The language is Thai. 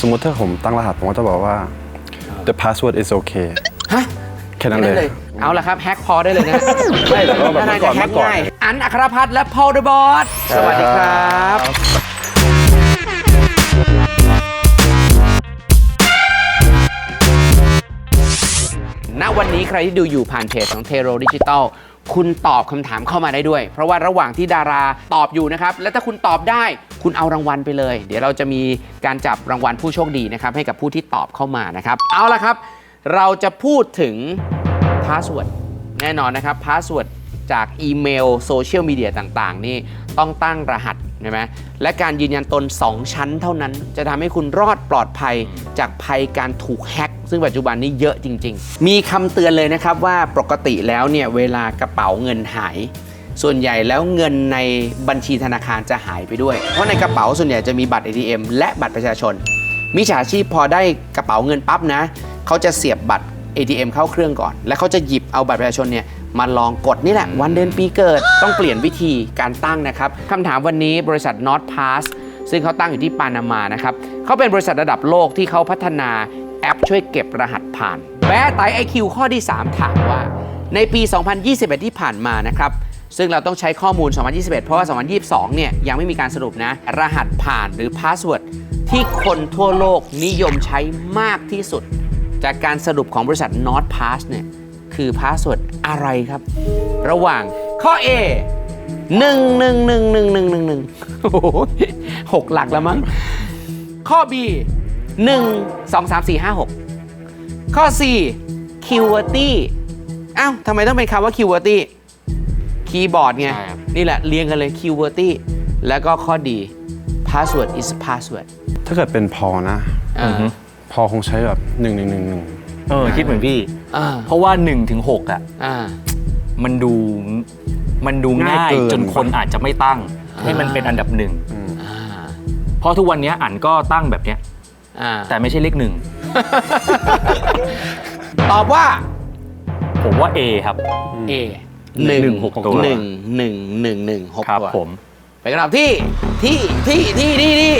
สมมติถ้าผมตั้งรหัสผมก็จะบอกว่า the password is okay ฮะแค่นั้นเลยเอาละครับแฮกพอได้เลยนะไม่แต่ว่าแบบน่าเมื่อก่จะอนแฮกเมื่อก่อนง่ายอันอัครพัฒน์และพอลเดอะบอสสวัสดีครับ ณวันนี้ใครที่ดูอยู่ผ่านเพจของเทโรดิจิตอล คุณตอบคำถามเข้ามาได้ด้วย เพราะว่าระหว่างที่ดาราตอบอยู่นะครับ และถ้าคุณตอบได้ คุณเอารางวัลไปเลย เดี๋ยวเราจะมีการจับรางวัลผู้โชคดีนะครับ ให้กับผู้ที่ตอบเข้ามานะครับ เอาละครับ เราจะพูดถึงพาสเวิร์ดแน่นอนนะครับพาสเวิร์ดจากอีเมลโซเชียลมีเดียต่างๆ นี่ต้องตั้งรหัส ใช่ไหมและการยืนยันตน 2 ชั้นเท่านั้น จะทำให้คุณรอดปลอดภัยจากภัยการถูกแฮ็กซึ่งปัจจุบันนี้เยอะจริง ๆ มีคำเตือนเลยนะครับว่าปกติแล้วเนี่ยเวลากระเป๋าเงินหาย ส่วนใหญ่แล้วเงินในบัญชีธนาคารจะหายไปด้วย เพราะในกระเป๋าส่วนใหญ่จะมีบัตร ATM และบัตรประชาชน มิจฉาชีพพอได้กระเป๋าเงินปั๊บนะ เขาจะเสียบบัตร ATM เข้าเครื่องก่อน แล้วเขาจะหยิบเอาบัตรประชาชนเนี่ย มาลองกดนี่แหละ วันเดือนปีเกิด ต้องเปลี่ยนวิธีการตั้งนะครับคำถามวันนี้บริษัท NordPass ซึ่งเขาตั้งอยู่ที่ปานามานะครับเขาเป็นบริษัทระดับโลกที่เขาพัฒนาแอปช่วยเก็บรหัสผ่านแบะไตไอคิวข้อที่ 3 ถามว่า ในปี 2021 ที่ผ่านมานะครับซึ่งเราต้องใช้ข้อมูล 2021 เพราะว่า 2022 เนี่ยยังไม่มีการสรุปนะ รหัสผ่านหรือพาสเวิร์ดที่คนทั่วโลกนิยมใช้มากที่สุด จากการสรุปของบริษัท NordPass เนี่ย คือพาสเวิร์ดอะไรครับ ระหว่างข้อ A 1 1 1 1 1 1 1 1โอ้โหหกหลักแล้วมั้งข้อ B 1 2 3 4 5 6 ข้อ C QWERTY อ้าวทำไมต้องเป็นคำว่า QWERTY คีย์บอร์ดไงใช่ครับนี่แหละเรียงกันเลย QWERTY แล้วก็ข้อดี password is password ถ้าเกิดเป็นพอนะอ่าพอคงใช้แบบหนึ่งหนึ่งหนึ่งหนึ่ง เออคิดเหมือนพี่ อ่าเพราะว่า1ถึง6อะอ่า มันดูมันดูง่ายจนคนอาจจะไม่ตั้งให้มันเป็นอันดับหนึ่งอ่าเพราะทุกวันนี้อันก็ตั้งแบบเนี้ย อ่าแต่ไม่ใช่เลขหนึ่งตอบว่า ผมว่า A ครับ A หนึ่งหกตัว หนึ่งหนึ่งหนึ่งหนึ่งหกครับตัวผม เป็นคำตอบที่ที่ที่ที่ที่ที่